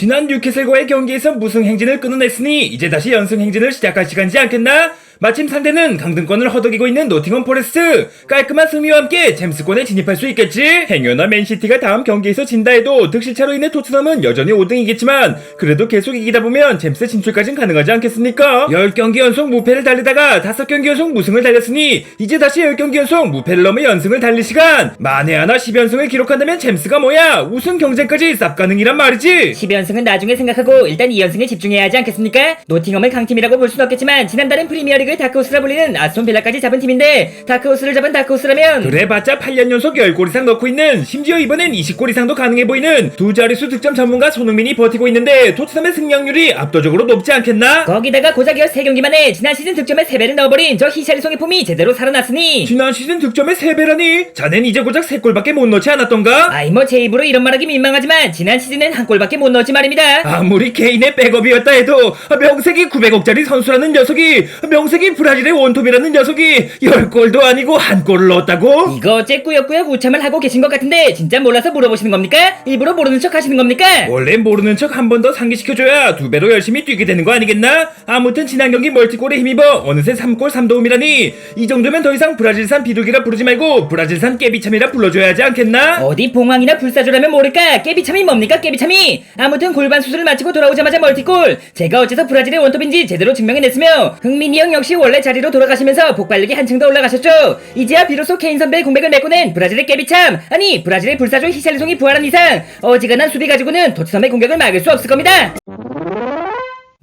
지난 뉴캐슬과의 경기에서 무승 행진을 끊어냈으니 이제 다시 연승 행진을 시작할 시간이지 않겠나? 마침 상대는 강등권을 허덕이고 있는 노팅엄 포레스트 깔끔한 승리와 함께 잼스권에 진입할 수 있겠지? 행여나 맨시티가 다음 경기에서 진다 해도 득실차로 인해 토트넘은 여전히 5등이겠지만 그래도 계속 이기다 보면 잼스 진출까진 가능하지 않겠습니까? 10경기 연속 무패를 달리다가 5경기 연속 무승을 달렸으니 이제 다시 10경기 연속 무패를 넘어 연승을 달릴 시간 만에 하나 10연승을 기록한다면 잼스가 뭐야 우승 경쟁까지 쌉 가능이란 말이지 10연승은 나중에 생각하고 일단 2연승에 집중해야 하지 않겠습니까? 노팅엄을 강팀이라고 볼 순 없겠지만 지난달엔 프리미어리그 다크호스라 불리는 아스톤 빌라까지 잡은 팀인데 다크호스를 잡은 다크호스라면 그래봤자 8년 연속 10골 이상 넣고 있는 심지어 이번엔 20골 이상도 가능해 보이는 두 자릿수 득점 전문가 손흥민이 버티고 있는데 토트넘의 승량률이 압도적으로 높지 않겠나? 거기다가 고작 13경기 만에 지난 시즌 득점의 3배를 넣어버린 저 히샬리송의 폼이 제대로 살아났으니 지난 시즌 득점의 3배라니 자넨 이제 고작 3골밖에 못 넣지 않았던가? 아이 뭐 제 입으로 이런 말하기 민망하지만 지난 시즌엔 한 골밖에 못 넣었지 말입니다 아무리 개인의 백업이었다 해도 명색이 900억짜리 선수라는 녀석이 명색이 브라질의 원톱이라는 녀석이 10골도 아니고 한 골을 넣었다고? 이거 어째 꾸역꾸역 우참을 하고 계신 것 같은데 진짜 몰라서 물어보시는 겁니까? 일부러 모르는 척 하시는 겁니까? 원래 모르는 척 한 번 더 상기시켜줘야 두 배로 열심히 뛰게 되는 거 아니겠나? 아무튼 지난 경기 멀티골에 힘입어 어느새 3골 3도움이라니 이 정도면 더 이상 브라질산 비둘기라 부르지 말고 브라질산 깨비참이라 불러줘야 하지 않겠나? 어디 봉황이나 불사조라면 모를까 깨비참이 뭡니까 깨비참이 아무튼 골반 수술을 마치고 돌아오자마자 멀티골 제가 어째서 브라질의 원톱인지 제대로 증명해냈으며 흥민이 형 역시 원래 자리로 돌아가시면서 폭발력이 한층 더 올라가셨죠? 이제야 비로소 케인 선배의 공백을 메꿔낸 브라질의 깨비참! 아니 브라질의 불사조 히샬리송이 부활한 이상 어지간한 수비 가지고는 토트넘의 공격을 막을 수 없을 겁니다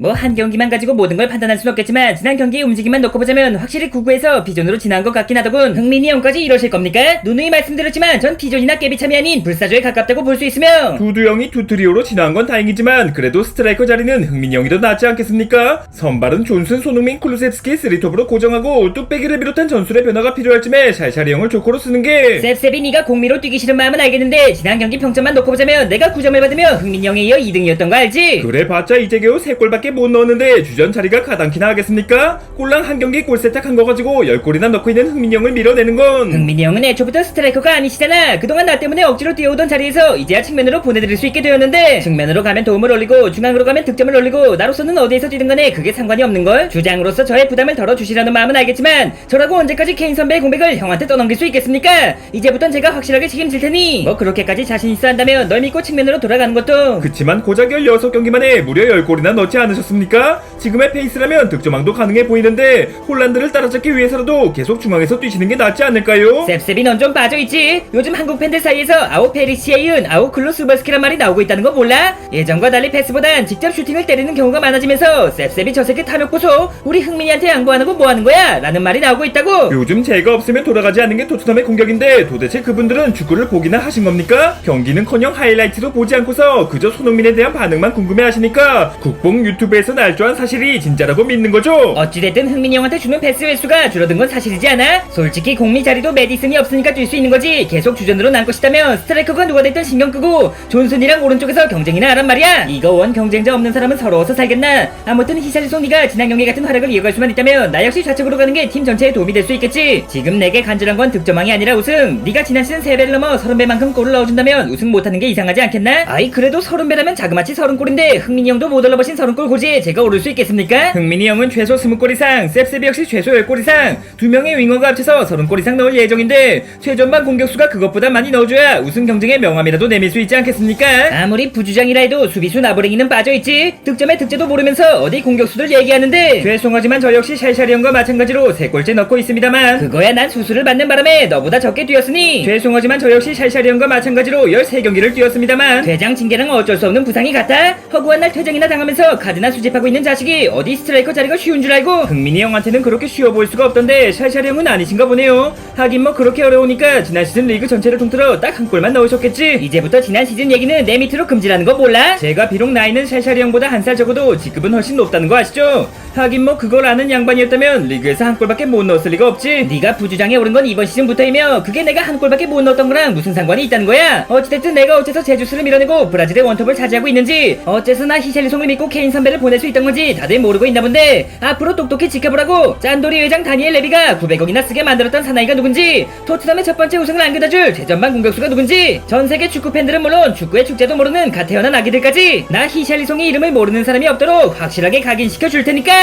뭐 한 경기만 가지고 모든 걸 판단할 순 없겠지만 지난 경기의 움직임만 놓고 보자면 확실히 구구에서 비전으로 지난 것 같긴 하더군 흥민이 형까지 이러실 겁니까? 누누이 말씀드렸지만 전 비전이나 깨비참이 아닌 불사조에 가깝다고 볼 수 있으며 두두 형이 투트리오로 지나간 건 다행이지만 그래도 스트라이커 자리는 흥민이 형이 더 낫지 않겠습니까? 선발은 존슨, 손흥민, 쿨루셉스키 쓰리톱으로 고정하고 뚝배기를 비롯한 전술의 변화가 필요할 쯤에 샬샤리 형을 조커로 쓰는 게 셉셉이 네가 공미로 뛰기 싫은 마음은 알겠는데 지난 경기 평점만 놓고 보자면 내가 9점을 받으며 흥민이 형에 이어 2등이었던 거 알지? 그래 봤자 이제 겨우 3골밖에 못 넣었는데 주전 자리가 가당키나 하겠습니까? 꼴랑 한 경기 골 세탁한 거 가지고 10골이나 넣고 있는 흥민이 형을 밀어내는 건 흥민이 형은 애초부터 스트라이커가 아니시잖아. 그동안 나 때문에 억지로 뛰어오던 자리에서 이제야 측면으로 보내드릴 수 있게 되었는데 측면으로 가면 도움을 올리고 중앙으로 가면 득점을 올리고 나로서는 어디에서 뛰든 간에 그게 상관이 없는 걸. 주장으로서 저의 부담을 덜어주시라는 마음은 알겠지만 저라고 언제까지 케인 선배의 공백을 형한테 떠넘길 수 있겠습니까? 이제부턴 제가 확실하게 책임질 테니 뭐 그렇게까지 자신 있어 한다면 널 믿고 측면으로 돌아가는 것도 그치만 고작 16경기 만에 무려 10골이나 넣지 않으셨습니까? 지금의 페이스라면 득점왕도 가능해 보이는데 홀란드를 따라잡기 위해서라도 계속 중앙에서 뛰시는 게 낫지 않을까요? 셉셉이 넌 좀 빠져있지? 요즘 한국 팬들 사이에서 아우 페리시에 이은 아우 클로스버스키란 말이 나오고 있다는 거 몰라? 예전과 달리 패스보단 직접 슈팅을 때리는 경우가 많아지면서 셉셉이 저 새끼 탐욕 보소 우리 흥민이한테 양보 안 하고 뭐 하는 거야? 라는 말이 나오고 있다고 요즘 제가 없으면 돌아가지 않는 게 토트넘의 공격인데 도대체 그분들은 축구를 보기나 하신 겁니까? 경기는커녕 하이라이트도 보지 않고서 그저 손흥민에 대한 반응만 궁금해하시니까 국뽕 유튜브 에서 날조한 사실이 진짜라고 믿는 거죠? 어찌됐든 흥민이 형한테 주는 패스 횟수가 줄어든 건 사실이지 않아? 솔직히 공미 자리도 메디슨이 없으니까 뛸수 있는 거지 계속 주전으로 난 것이다면 스트라이커가 누가 됐든 신경 끄고 존슨이랑 오른쪽에서 경쟁이나 하란 말이야 이거 원 경쟁자 없는 사람은 서러워서 살겠나 아무튼 히샬리송 니가 지난 경기 같은 활약을 이어갈 수만 있다면 나 역시 좌측으로 가는 게 팀 전체에 도움이 될 수 있겠지 지금 내게 간절한 건 득점왕이 아니라 우승 네가 지난 시즌 3배를 넘어 30배만큼 골을 넣어준다면 우승 못하는 게 이상하지 않겠나? 아이 그래도 30배라면 자그마치 30골인데 흥민이 형도 못 올라보신 30골 고지에 제가 오를 수 있겠습니까? 흥민이 형은 최소 20골 이상, 셉셉이 역시 최소 10골 이상, 두 명의 윙어가 합쳐서 30골 이상 넣을 예정인데 최전방 공격수가 그것보다 많이 넣어줘야 우승 경쟁의 명함이라도 내밀 수 있지 않겠습니까? 아무리 부주장이라 해도 수비수 나부랭이는 빠져있지 득점에 득제도 모르면서 어디 공격수들 얘기하는데 죄송하지만 저 역시 샬샤리 형과 마찬가지로 3골째 넣고 있습니다만 그거야 난 수술을 받는 바람에 너보다 적게 뛰었으니 죄송하지만 저 역시 샬샤리 형과 마찬가지로 13경기를 뛰었습니다만 퇴장 징계랑 어쩔 수 없는 부상이 같아? 허구한 날 퇴장이나 당하면서 카드나 수집하고 있는 자식이 어디 스트라이커 자리가 쉬운 줄 알고 흥민이 형한테는 그렇게 쉬워 보일 수가 없던데 샬샤리 형은 아니신가 보네요 하긴 뭐 그렇게 어려우니까 지난 시즌 리그 전체를 통틀어 딱 한 골만 넣으셨겠지 이제부터 지난 시즌 얘기는 내 밑으로 금지라는 거 몰라? 제가 비록 나이는 샬샤리 형보다 한 살 적어도 직급은 훨씬 높다는 거 아시죠? 하긴 뭐 그걸 아는 양반이었다면 리그에서 한 골밖에 못 넣었을 리가 없지 네가 부주장에 오른 건 이번 시즌부터이며 그게 내가 한 골밖에 못 넣었던 거랑 무슨 상관이 있다는 거야? 어찌됐든 내가 어째서 제주스를 밀어내고 브라질의 원톱을 차지하고 있는지 어째서 나 히샬리송을 믿고 케인 선배를 시간을 보낼 수 있던 건지 다들 모르고 있나 본데 앞으로 똑똑히 지켜보라고 짠돌이 회장 다니엘 레비가 900억이나 쓰게 만들었던 사나이가 누군지 토트넘의 첫 번째 우승을 안겨다줄 최전방 공격수가 누군지 전 세계 축구 팬들은 물론 축구의 축제도 모르는 갓 태어난 아기들까지 나 히샬리송의 이름을 모르는 사람이 없도록 확실하게 각인시켜 줄 테니까